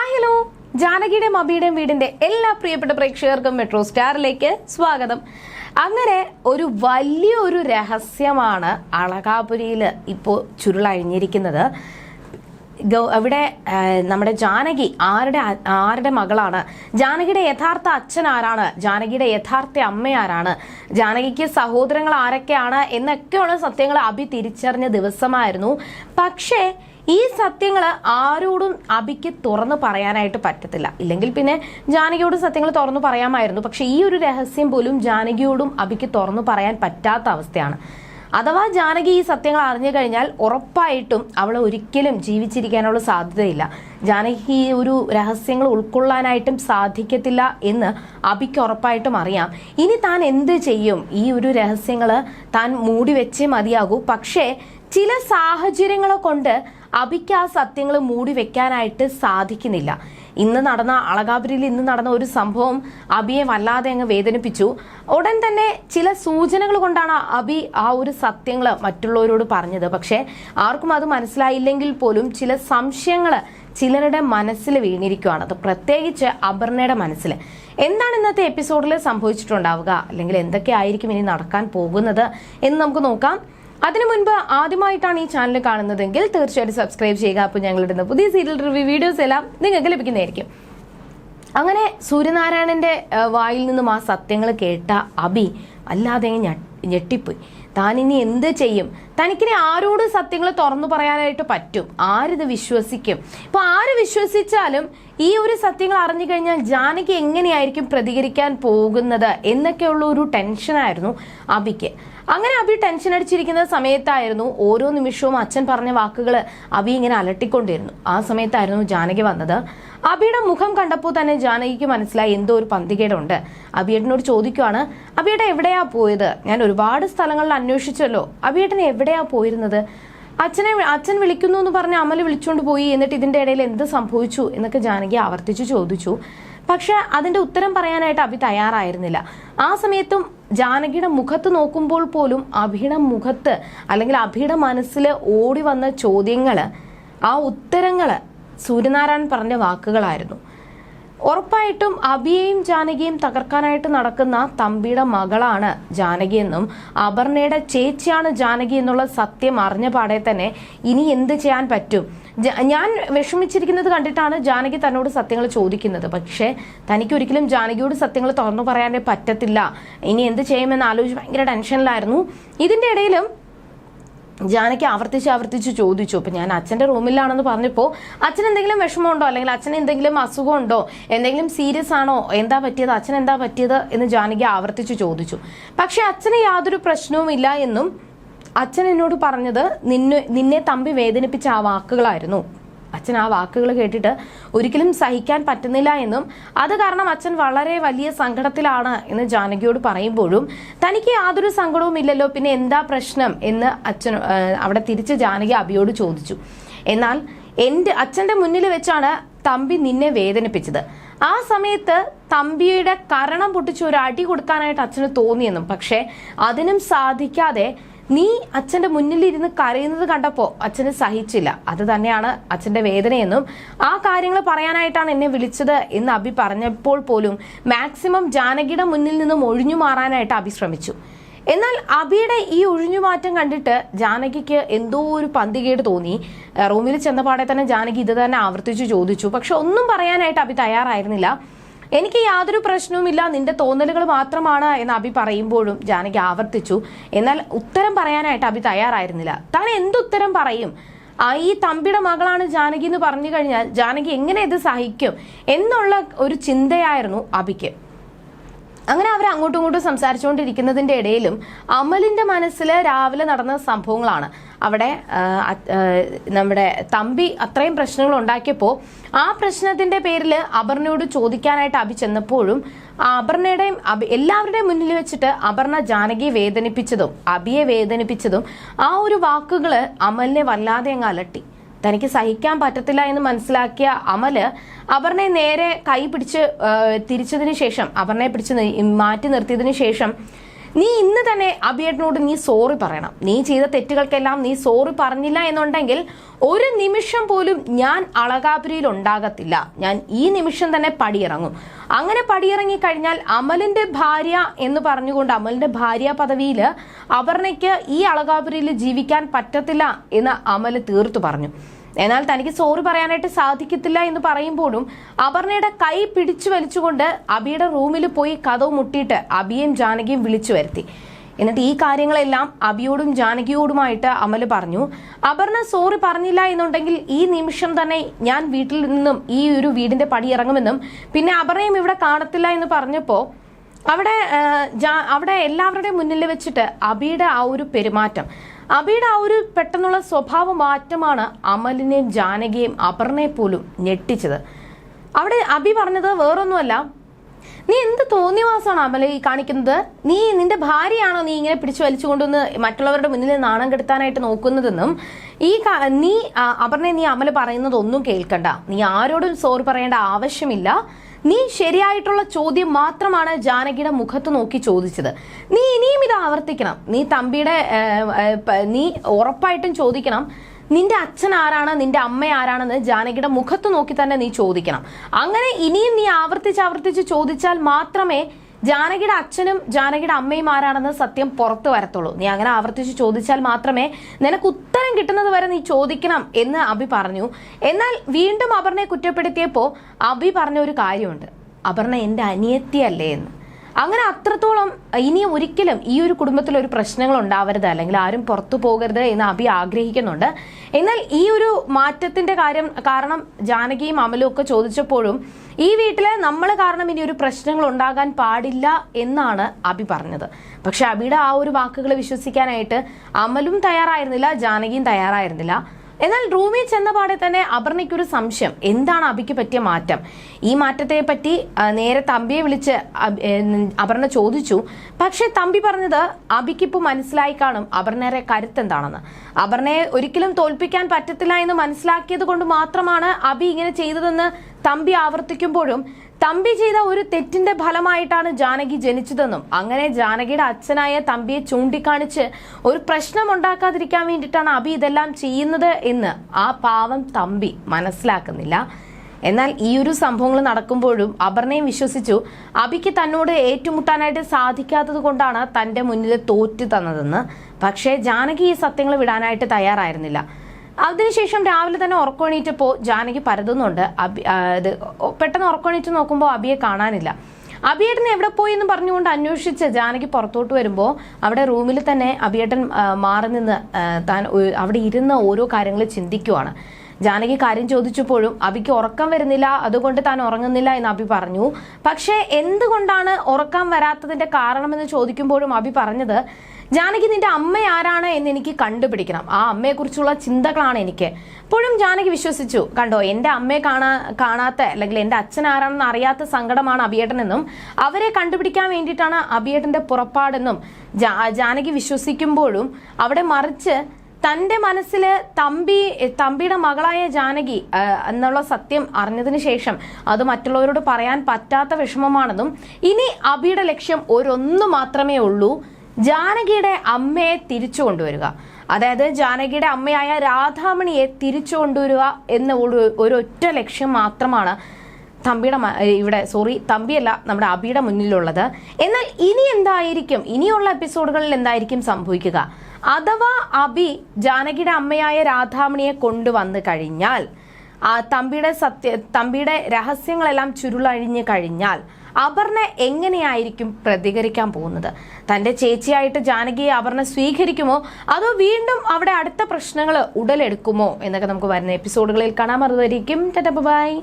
Hi hello ജാനകിയുടെയും അബിയുടെയും വീടിന്റെ എല്ലാ പ്രിയപ്പെട്ട പ്രേക്ഷകർക്കും മെട്രോ സ്റ്റാറിലേക്ക് സ്വാഗതം. അങ്ങനെ ഒരു വലിയൊരു രഹസ്യമാണ് അളകാപുരിയിൽ ഇപ്പോൾ ചുരുളഴിഞ്ഞിരിക്കുന്നത്. അവിടെ നമ്മുടെ ജാനകി ആരുടെ ആരുടെ മകളാണ്? ജാനകിയുടെ യഥാർത്ഥ അച്ഛൻ ആരാണ്? ജാനകിയുടെ യഥാർത്ഥ അമ്മ ആരാണ്? ജാനകിക്ക് സഹോദരങ്ങൾ ആരൊക്കെയാണ്? എന്നൊക്കെയുള്ള സത്യങ്ങൾ അഭി തിരിച്ചറിഞ്ഞ ദിവസമായിരുന്നു. പക്ഷേ ഈ സത്യങ്ങൾ ആരോടും അബിക്ക് തുറന്നു പറയാനായിട്ട് പറ്റത്തില്ല. ഇല്ലെങ്കിൽ പിന്നെ ജാനകിയോട് സത്യങ്ങൾ തുറന്നു പറയാമായിരുന്നു. പക്ഷെ ഈ ഒരു രഹസ്യം പോലും ജാനകിയോടും അബിക്ക് തുറന്നു പറയാൻ പറ്റാത്ത അവസ്ഥയാണ്. അഥവാ ജാനകി ഈ സത്യങ്ങൾ അറിഞ്ഞു കഴിഞ്ഞാൽ ഉറപ്പായിട്ടും അവൾ ഒരിക്കലും ജീവിച്ചിരിക്കാനുള്ള സാധ്യതയില്ല. ജാനകി ഈ ഒരു രഹസ്യങ്ങൾ ഉൾക്കൊള്ളാനായിട്ടും സാധിക്കത്തില്ല എന്ന് അബിക്ക് ഉറപ്പായിട്ടും അറിയാം. ഇനി താൻ എന്ത് ചെയ്യും? ഈ ഒരു രഹസ്യങ്ങൾ താൻ മൂടി വെച്ചേ മതിയാകൂ. പക്ഷേ ചില സാഹചര്യങ്ങളെ കൊണ്ട് അബിക്ക് ആ സത്യങ്ങൾ മൂടി വെക്കാനായിട്ട് സാധിക്കുന്നില്ല. ഇന്ന് നടന്ന അളകാപുരിയിൽ ഇന്ന് നടന്ന ഒരു സംഭവം അബിയെ വല്ലാതെ അങ്ങ് വേദനിപ്പിച്ചു. ഉടൻ തന്നെ ചില സൂചനകൾ കൊണ്ടാണ് അബി ആ ഒരു സത്യങ്ങൾ മറ്റുള്ളവരോട് പറഞ്ഞത്. പക്ഷേ ആർക്കും അത് മനസ്സിലായില്ലെങ്കിൽ പോലും ചില സംശയങ്ങൾ ചിലരുടെ മനസ്സിൽ വീണിരിക്കുകയാണ് അത് പ്രത്യേകിച്ച് അപർണയുടെ മനസ്സിൽ. എന്താണ് ഇന്നത്തെ എപ്പിസോഡിൽ സംഭവിച്ചിട്ടുണ്ടാവുക? അല്ലെങ്കിൽ എന്തൊക്കെ ആയിരിക്കും ഇനി നടക്കാൻ പോകുന്നത് എന്ന് നമുക്ക് നോക്കാം. അതിനു മുൻപ് ആദ്യമായിട്ടാണ് ഈ ചാനൽ കാണുന്നതെങ്കിൽ തീർച്ചയായിട്ടും സബ്സ്ക്രൈബ് ചെയ്യുക. അപ്പോൾ ഞങ്ങളിടുന്ന പുതിയ സീരിയൽ റിവ്യൂ വീഡിയോസ് എല്ലാം നിങ്ങൾക്ക് ലഭിക്കുന്നതായിരിക്കും. അങ്ങനെ സൂര്യനാരായണന്റെ വായിൽ നിന്നും ആ സത്യങ്ങൾ കേട്ട അബി അല്ലാതെ ഞെട്ടിപ്പോയി. താൻ ഇനി എന്ത് ചെയ്യും? തനിക്കിനി ആരോട് സത്യങ്ങൾ തുറന്നു പറയാനായിട്ട് പറ്റും? ആരിത് വിശ്വസിക്കും? ഇപ്പൊ ആര് വിശ്വസിച്ചാലും ഈ ഒരു സത്യങ്ങൾ അറിഞ്ഞു കഴിഞ്ഞാൽ ജാനകി എങ്ങനെയായിരിക്കും പ്രതികരിക്കാൻ പോകുന്നത് എന്നൊക്കെയുള്ള ഒരു ടെൻഷനായിരുന്നു അബിക്ക്. അങ്ങനെ അബി ടെൻഷൻ അടിച്ചിരിക്കുന്ന സമയത്തായിരുന്നു ഓരോ നിമിഷവും അച്ഛൻ പറഞ്ഞ വാക്കുകൾ അബി ഇങ്ങനെ അലട്ടിക്കൊണ്ടിരുന്നു. ആ സമയത്തായിരുന്നു ജാനകി വന്നത്. അബിയുടെ മുഖം കണ്ടപ്പോൾ തന്നെ ജാനകിക്ക് മനസ്സിലായി എന്തോ ഒരു പന്തികേടുണ്ട്. അബിയേട്ടനോട് ചോദിക്കുവാണ് അബിയേട്ടൻ എവിടെയാ പോയത്? ഞാൻ ഒരുപാട് സ്ഥലങ്ങളിൽ അന്വേഷിച്ചല്ലോ. അബിയേട്ടൻ എവിടെയാ പോയിരുന്നത്? അച്ഛനെ അച്ഛൻ വിളിക്കുന്നു എന്ന് പറഞ്ഞ് അമൽ വിളിച്ചുകൊണ്ട് പോയി. എന്നിട്ട് ഇതിന്റെ ഇടയിൽ എന്ത് സംഭവിച്ചു എന്നൊക്കെ ജാനകി ആവർത്തിച്ചു ചോദിച്ചു. പക്ഷെ അതിന്റെ ഉത്തരം പറയാനായിട്ട് അഭി തയ്യാറായിരുന്നില്ല. ആ സമയത്തും ജാനകിയുടെ മുഖത്ത് നോക്കുമ്പോൾ പോലും അഭിയുടെ മുഖത്ത് അല്ലെങ്കിൽ അഭിയുടെ മനസ്സിൽ ഓടി വന്ന ചോദ്യങ്ങൾ ആ ഉത്തരങ്ങൾ സൂര്യനാരായണൻ പറഞ്ഞ വാക്കുകളായിരുന്നു. ഉറപ്പായിട്ടും അബിയെയും ജാനകിയും തകർക്കാനായിട്ട് നടക്കുന്ന തമ്പിയുടെ മകളാണ് ജാനകി എന്നും അപർണയുടെ ചേച്ചിയാണ് ജാനകി എന്നുള്ള സത്യം അറിഞ്ഞ പാടെ തന്നെ ഇനി എന്ത് ചെയ്യാൻ പറ്റും? ഞാൻ വിഷമിച്ചിരിക്കുന്നത് കണ്ടിട്ടാണ് ജാനകി തന്നോട് സത്യങ്ങൾ ചോദിക്കുന്നത്. പക്ഷേ തനിക്ക് ഒരിക്കലും ജാനകിയോട് സത്യങ്ങൾ തുറന്നു പറയാനേ പറ്റത്തില്ല. ഇനി എന്ത് ചെയ്യുമെന്ന് ആലോചിച്ച് ഭയങ്കര ടെൻഷനിലായിരുന്നു. ഇതിന്റെ ഇടയിലും ജാനകി ആവർത്തിച്ച് ആവർത്തിച്ച് ചോദിച്ചു അപ്പൊ ഞാൻ അച്ഛന്റെ റൂമിലാണെന്ന് പറഞ്ഞപ്പോൾ അച്ഛൻ എന്തെങ്കിലും വിഷമമുണ്ടോ? അല്ലെങ്കിൽ അച്ഛൻ എന്തെങ്കിലും അസുഖമുണ്ടോ? എന്തെങ്കിലും സീരിയസ് ആണോ? എന്താ പറ്റിയത്? അച്ഛൻ എന്താ പറ്റിയത്? എന്ന് ജാനകി ആവർത്തിച്ച് ചോദിച്ചു. പക്ഷെ അച്ഛന് യാതൊരു പ്രശ്നവുമില്ല എന്നും അച്ഛൻ എന്നോട് പറഞ്ഞത് നിന്നെ നിന്നെ തമ്പി വേദനിപ്പിച്ച ആ വാക്കുകളായിരുന്നു. അച്ഛൻ ആ വാക്കുകൾ കേട്ടിട്ട് ഒരിക്കലും സഹിക്കാൻ പറ്റുന്നില്ല എന്നും അത് കാരണം അച്ഛൻ വളരെ വലിയ സങ്കടത്തിലാണ് എന്ന് ജാനകിയോട് പറയുമ്പോഴും തനിക്ക് യാതൊരു സങ്കടവും ഇല്ലല്ലോ പിന്നെ എന്താ പ്രശ്നം എന്ന് അച്ഛൻ അവിടെ തിരിച്ച് ജാനകി അബിയോട് ചോദിച്ചു. എന്നാൽ എന്റെ അച്ഛന്റെ മുന്നിൽ വെച്ചാണ് തമ്പി നിന്നെ വേദനിപ്പിച്ചത്. ആ സമയത്ത് തമ്പിയുടെ കരണം പൊട്ടിച്ച് ഒരു അടി കൊടുക്കാനായിട്ട് അച്ഛന് തോന്നിയെന്നും പക്ഷേ അതിനും സാധിക്കാതെ നീ അച്ഛന്റെ മുന്നിൽ ഇരുന്ന് കരയുന്നത് കണ്ടപ്പോ അച്ഛന് സഹിച്ചില്ല. അത് തന്നെയാണ് അച്ഛന്റെ വേദനയെന്നും ആ കാര്യങ്ങൾ പറയാനായിട്ടാണ് എന്നെ വിളിച്ചത് എന്ന് അഭി പറഞ്ഞപ്പോൾ പോലും മാക്സിമം ജാനകിയുടെ മുന്നിൽ നിന്നും ഒഴിഞ്ഞു മാറാനായിട്ട് അഭി ശ്രമിച്ചു. എന്നാൽ അബിയുടെ ഈ ഒഴിഞ്ഞുമാറ്റം കണ്ടിട്ട് ജാനകിക്ക് എന്തോ ഒരു പന്തികേട് തോന്നി. റൂമിൽ ചെന്ന പാടെ തന്നെ ജാനകി ഇത് തന്നെ ആവർത്തിച്ചു ചോദിച്ചു. പക്ഷെ ഒന്നും പറയാനായിട്ട് അബി തയ്യാറായിരുന്നില്ല. എനിക്ക് യാതൊരു പ്രശ്നവുമില്ല നിന്റെ തോന്നലുകൾ മാത്രമാണ് എന്ന് അബി പറയുമ്പോഴും ജാനകി ആവർത്തിച്ചു. എന്നാൽ ഉത്തരം പറയാനായിട്ട് അബി തയ്യാറായിരുന്നില്ല. താൻ എന്തുത്തരം പറയും? ഈ തമ്പിയുടെ മകളാണ് ജാനകി എന്ന് പറഞ്ഞു കഴിഞ്ഞാൽ ജാനകി എങ്ങനെ ഇത് സഹിക്കും എന്നുള്ള ഒരു ചിന്തയായിരുന്നു അബിക്ക് അങ്ങനെ അവർ അങ്ങോട്ടും ഇങ്ങോട്ടും സംസാരിച്ചുകൊണ്ടിരിക്കുന്നതിന്റെ ഇടയിലും അമലിന്റെ മനസ്സിൽ രാവിലെ നടന്ന സംഭവങ്ങളാണ്. അവിടെ നമ്മുടെ തമ്പി അത്രയും പ്രശ്നങ്ങൾ ഉണ്ടാക്കിയപ്പോൾ ആ പ്രശ്നത്തിന്റെ പേരിൽ അപർണയോട് ചോദിക്കാനായിട്ട് അഭി ചെന്നപ്പോഴും അപർണയുടെയും എല്ലാവരുടെയും മുന്നിൽ വെച്ചിട്ട് അപർണ ജാനകിയെ വേദനിപ്പിച്ചതും അഭിയെ വേദനിപ്പിച്ചതും ആ ഒരു വാക്കുകൾ അമലിനെ വല്ലാതെ അങ്ങ് അലട്ടി. തനിക്ക് സഹിക്കാൻ പറ്റത്തില്ല എന്ന് മനസ്സിലാക്കിയ അമൽ അപർണയെ നേരെ കൈ പിടിച്ച് തിരിച്ചതിന് ശേഷം അപർണയെ പിടിച്ച് മാറ്റി നിർത്തിയതിനു ശേഷം നീ ഇന്ന് തന്നെ അഭിയേട്ടനോട് നീ സോറി പറയണം. നീ ചെയ്ത തെറ്റുകൾക്കെല്ലാം നീ സോറി പറഞ്ഞില്ല എന്നുണ്ടെങ്കിൽ ഒരു നിമിഷം പോലും ഞാൻ അളകാപുരിയിൽ ഉണ്ടാകത്തില്ല. ഞാൻ ഈ നിമിഷം തന്നെ പടിയിറങ്ങും. അങ്ങനെ പടിയിറങ്ങി കഴിഞ്ഞാൽ അമലിന്റെ ഭാര്യ എന്ന് പറഞ്ഞുകൊണ്ട് അമലിന്റെ ഭാര്യ പദവിയിൽ അപർണയ്ക്ക് ഈ അളകാപുരിയിൽ ജീവിക്കാൻ പറ്റത്തില്ല എന്ന് അമൽ തീർത്തു പറഞ്ഞു. എന്നാൽ തനിക്ക് സോറി പറയാനായിട്ട് സാധിക്കത്തില്ല എന്ന് പറയുമ്പോഴും അപർണയുടെ കൈ പിടിച്ചു വലിച്ചുകൊണ്ട് അബിയുടെ റൂമിൽ പോയി കഥവ് മുട്ടിയിട്ട് അബിയും ജാനകിയും വിളിച്ചു വരുത്തി. എന്നിട്ട് ഈ കാര്യങ്ങളെല്ലാം അബിയോടും ജാനകിയോടുമായിട്ട് അമൽ പറഞ്ഞു. അപർണ സോറി പറഞ്ഞില്ല എന്നുണ്ടെങ്കിൽ ഈ നിമിഷം തന്നെ ഞാൻ വീട്ടിൽ നിന്നും ഈ ഒരു വീടിന്റെ പടി ഇറങ്ങുമെന്നും പിന്നെ അപർണയും ഇവിടെ കാണത്തില്ല എന്ന് പറഞ്ഞപ്പോൾ അവിടെ അവിടെ എല്ലാവരുടെയും മുന്നിൽ വെച്ചിട്ട് അബിയുടെ ആ ഒരു പെരുമാറ്റം. അബിയുടെ ആ ഒരു പെട്ടെന്നുള്ള സ്വഭാവ മാറ്റമാണ് അമലിനെയും ജാനകിയെയും അപർണയെ പോലും ഞെട്ടിച്ചത്. അവിടെ അബി പറഞ്ഞത് വേറൊന്നുമല്ല. നീ എന്ത് തോന്നിയവാസമാണ് അമല ഈ കാണിക്കുന്നത്? നീ നിന്റെ ഭാര്യയാണോ നീ ഇങ്ങനെ പിടിച്ചു വലിച്ചു കൊണ്ടുവന്ന് മറ്റുള്ളവരുടെ മുന്നിൽ നാണം കെടുത്താനായിട്ട് നോക്കുന്നതെന്നും ഈ നീ അപർണയെ നീ അമല പറയുന്നതൊന്നും കേൾക്കണ്ട. നീ ആരോടും സോറി പറയേണ്ട ആവശ്യമില്ല. നീ ശരിയായിട്ടുള്ള ചോദ്യം മാത്രമാണ് ജാനകിയുടെ മുഖത്ത് നോക്കി ചോദിച്ചത്. നീ ഇനിയും ഇത് ആവർത്തിക്കണം. നീ തമ്പിയുടെ നീ ഉറപ്പായിട്ടും ചോദിക്കണം നിന്റെ അച്ഛൻ ആരാണ്? നിന്റെ അമ്മ ആരാണെന്ന് ജാനകിയുടെ മുഖത്ത് നോക്കി തന്നെ നീ ചോദിക്കണം. അങ്ങനെ ഇനിയും നീ ആവർത്തിച്ച് ആവർത്തിച്ച് ചോദിച്ചാൽ മാത്രമേ ജാനകിയുടെ അച്ഛനും ജാനകിയുടെ അമ്മയും ആരാണെന്ന് സത്യം പുറത്തു വരത്തുള്ളൂ. നീ അങ്ങനെ ആവർത്തിച്ച് ചോദിച്ചാൽ മാത്രമേ നിനക്ക് ഉത്തരം കിട്ടുന്നത് വരെ നീ ചോദിക്കണം എന്ന് അഭി പറഞ്ഞു. എന്നാൽ വീണ്ടും അപർണയെ കുറ്റപ്പെടുത്തിയപ്പോൾ അഭി പറഞ്ഞ ഒരു കാര്യമുണ്ട്. അപർണ എന്റെ അനിയത്തിയല്ലേ എന്ന്. അങ്ങനെ അത്രത്തോളം ഇനി ഒരിക്കലും ഈ ഒരു കുടുംബത്തിൽ ഒരു പ്രശ്നങ്ങൾ ഉണ്ടാവരുത് അല്ലെങ്കിൽ ആരും പുറത്തു പോകരുത് എന്ന് അഭി ആഗ്രഹിക്കുന്നുണ്ട്. എന്നാൽ ഈ ഒരു മാറ്റത്തിന്റെ കാര്യം കാരണം ജാനകിയും അമലും ഒക്കെ ചോദിച്ചപ്പോഴും ഈ വീട്ടിലെ നമ്മൾ കാരണം ഇനി ഒരു പ്രശ്നങ്ങൾ ഉണ്ടാകാൻ പാടില്ല എന്നാണ് അഭി പറഞ്ഞത്. പക്ഷെ അബിയുടെ ആ ഒരു വാക്കുകൾ വിശ്വസിക്കാനായിട്ട് അമലും തയ്യാറായിരുന്നില്ല ജാനകിയും തയ്യാറായിരുന്നില്ല. എന്നാൽ റൂമിൽ ചെന്ന പാടെ തന്നെ അപർണയ്ക്കൊരു സംശയം. എന്താണ് അബിക്ക് പറ്റിയ മാറ്റം? ഈ മാറ്റത്തെ പറ്റി നേരെ തമ്പിയെ വിളിച്ച് അപർണ ചോദിച്ചു. പക്ഷെ തമ്പി പറഞ്ഞത് അബിക്കിപ്പോ മനസ്സിലായി കാണും അപർണയുടെ കരുത്തെന്താണെന്ന്. അപർണയെ ഒരിക്കലും തോൽപ്പിക്കാൻ പറ്റത്തില്ല എന്ന് മനസ്സിലാക്കിയത് കൊണ്ട് മാത്രമാണ് അബി ഇങ്ങനെ ചെയ്തതെന്ന് തമ്പി ആവർത്തിക്കുമ്പോഴും തമ്പി ചെയ്ത ഒരു തെറ്റിന്റെ ഫലമായിട്ടാണ് ജാനകി ജനിച്ചതെന്നും അങ്ങനെ ജാനകിയുടെ അച്ഛനായ തമ്പിയെ ചൂണ്ടിക്കാണിച്ച് ഒരു പ്രശ്നം ഉണ്ടാക്കാതിരിക്കാൻ വേണ്ടിയിട്ടാണ് അബി ഇതെല്ലാം ചെയ്യുന്നത് എന്ന് ആ പാവം തമ്പി മനസ്സിലാക്കുന്നില്ല. എന്നാൽ ഈ ഒരു സംഭവങ്ങൾ നടക്കുമ്പോഴും അപർണയും വിശ്വസിച്ചു അബിക്ക് തന്നോട് ഏറ്റുമുട്ടാനായിട്ട് സാധിക്കാത്തത് കൊണ്ടാണ് തന്റെ മുന്നിൽ തോറ്റു തന്നതെന്ന്. പക്ഷേ ജാനകി ഈ സത്യങ്ങൾ വിടാനായിട്ട് തയ്യാറായിരുന്നില്ല. അതിനുശേഷം രാവിലെ തന്നെ ഉറക്കമെണീറ്റപ്പോൾ ജാനകി പരതുന്നുണ്ട്. അബി ഇത് പെട്ടെന്ന് ഉറക്കമണീറ്റ് നോക്കുമ്പോൾ അബിയെ കാണാനില്ല. അബിയേട്ടൻ എവിടെ പോയി എന്ന് പറഞ്ഞുകൊണ്ട് അന്വേഷിച്ച് ജാനകി പുറത്തോട്ട് വരുമ്പോൾ അവിടെ റൂമിൽ തന്നെ അബിയേട്ടൻ മാറി നിന്ന് താൻ അവിടെ ഇരുന്ന് ഓരോ കാര്യങ്ങൾ ചിന്തിക്കുവാണ്. ജാനകി കാര്യം ചോദിച്ചപ്പോഴും അബിക്ക് ഉറക്കം വരുന്നില്ല അതുകൊണ്ട് താൻ ഉറങ്ങുന്നില്ല എന്ന് അബി പറഞ്ഞു. പക്ഷേ എന്തുകൊണ്ടാണ് ഉറക്കം വരാത്തതിന്റെ കാരണമെന്ന് ചോദിക്കുമ്പോഴും അബി പറഞ്ഞത് ജാനകി നിന്റെ അമ്മ ആരാണ് എന്ന് എനിക്ക് കണ്ടുപിടിക്കണം. ആ അമ്മയെക്കുറിച്ചുള്ള ചിന്തകളാണ് എനിക്ക്. ഇപ്പോഴും ജാനകി വിശ്വസിച്ചു. കണ്ടോ എന്റെ അമ്മയെ കാണാ കാണാത്ത അല്ലെങ്കിൽ എന്റെ അച്ഛൻ ആരാണെന്ന് അറിയാത്ത സങ്കടമാണ് അഭിയേട്ടനെന്നും അവരെ കണ്ടുപിടിക്കാൻ വേണ്ടിയിട്ടാണ് അഭിയേട്ടന്റെ പുറപ്പാടെന്നും ജാനകി വിശ്വസിക്കുമ്പോഴും അവിടെ മറിച്ച് തന്റെ മനസ്സിൽ തമ്പി തമ്പിയുടെ മകളായ ജാനകി എന്നുള്ള സത്യം അറിഞ്ഞതിന് ശേഷം അത് മറ്റുള്ളവരോട് പറയാൻ പറ്റാത്ത വിഷമമാണെന്നും ഇനി അബിയുടെ ലക്ഷ്യം ഒരൊന്നു മാത്രമേ ഉള്ളൂ. ജാനകിയുടെ അമ്മയെ തിരിച്ചു കൊണ്ടുവരിക. അതായത് ജാനകിയുടെ അമ്മയായ രാധാമണിയെ തിരിച്ചു കൊണ്ടുവരിക എന്ന ഒരു ഒറ്റ ലക്ഷ്യം മാത്രമാണ് തമ്പിയുടെ ഇവിടെ സോറി തമ്പിയല്ല നമ്മുടെ അബിയുടെ മുന്നിലുള്ളത്. എന്നാൽ ഇനി എന്തായിരിക്കും? ഇനിയുള്ള എപ്പിസോഡുകളിൽ എന്തായിരിക്കും സംഭവിക്കുക? അഥവാ അബി ജാനകിയുടെ അമ്മയായ രാധാമണിയെ കൊണ്ടുവന്നു കഴിഞ്ഞാൽ ആ തമ്പിയുടെ സത്യ തമ്പിയുടെ രഹസ്യങ്ങളെല്ലാം ചുരുളഴിഞ്ഞു കഴിഞ്ഞാൽ അപർണ എങ്ങനെയായിരിക്കും പ്രതികരിക്കാൻ പോകുന്നത്? തന്റെ ചേച്ചിയായിട്ട് ജാനകിയെ അപർണ സ്വീകരിക്കുമോ? അതോ വീണ്ടും അവിടെ അടുത്ത പ്രശ്നങ്ങൾ ഉടലെടുക്കുമോ? എന്നൊക്കെ നമുക്ക് വരുന്ന എപ്പിസോഡുകളിൽ കാണാൻ അതുവരിക്കും ബൈ.